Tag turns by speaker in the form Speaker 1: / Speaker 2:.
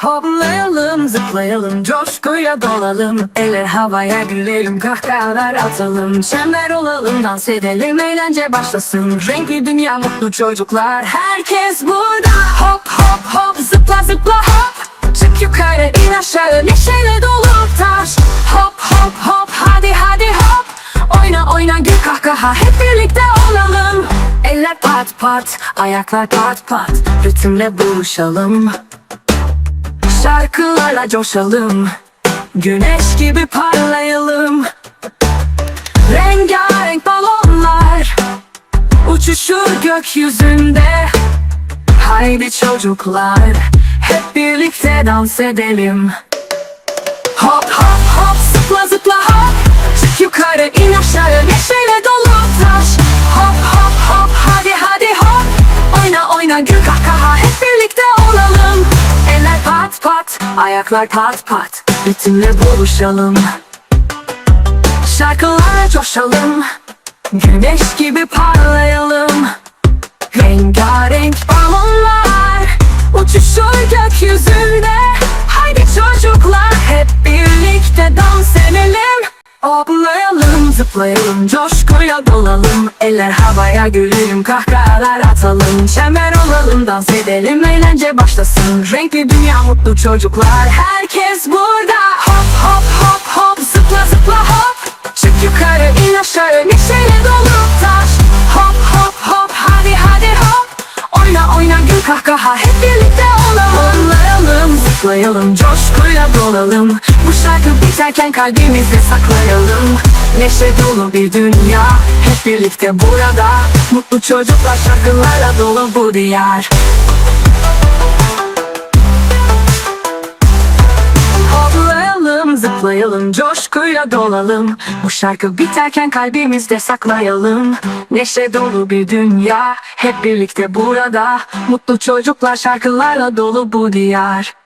Speaker 1: Hoplayalım, zıplayalım, coşkuya dolalım. Eller havaya gülelim, kahkahalar atalım. Çember olalım, dans edelim, eğlence başlasın. Renkli dünya, mutlu çocuklar, herkes burada. Hop hop hop, zıpla zıpla hop. Çık yukarı, in aşağı, neşeyle dolu taş. Hop hop hop, hadi hadi hop. Oyna oyna, gül kahkaha, hep birlikte olalım. Eller pat pat, ayaklar pat pat. Ritimle buluşalım Şarkılarla coşalım. Güneş gibi parlayalım. Rengarenk balonlar Uçuşur gökyüzünde. Haydi çocuklar Hep birlikte dans edelim. Hop hop hop zıpla zıpla hop. Çık yukarı in aşağı neşeyle dolu taş. Hop hop hop hadi hadi hop. Oyna oyna gül kahkaha ayaklar pat pat. Ritimle buluşalım. Şarkılara coşalım. Güneş gibi parlayalım zıplayalım coşkuya dolalım Eller havaya gülelim kahkahalar atalım. Çember olalım dans edelim eğlence başlasın. Renkli dünya mutlu çocuklar. Herkes burada. Hop hop hop hop. Zıpla zıpla hop. Çık yukarı in aşağı. Neşeyle dolu taş. Hop hop hop. Hadi hadi hop. Oyna oyna gül kahkaha. Hep birlikte olalım. Zıplayalım coşkuyla dolalım şarkı biterken kalbimizde saklayalım. Neşe dolu bir dünya hep birlikte burada. Mutlu çocuklar şarkılarla dolu bu diyar. Hoplayalım, zıplayalım, coşkuyla dolalım. Bu şarkı biterken kalbimizde saklayalım. Neşe dolu bir dünya Hep birlikte burada. Mutlu çocuklar şarkılarla dolu bu diyar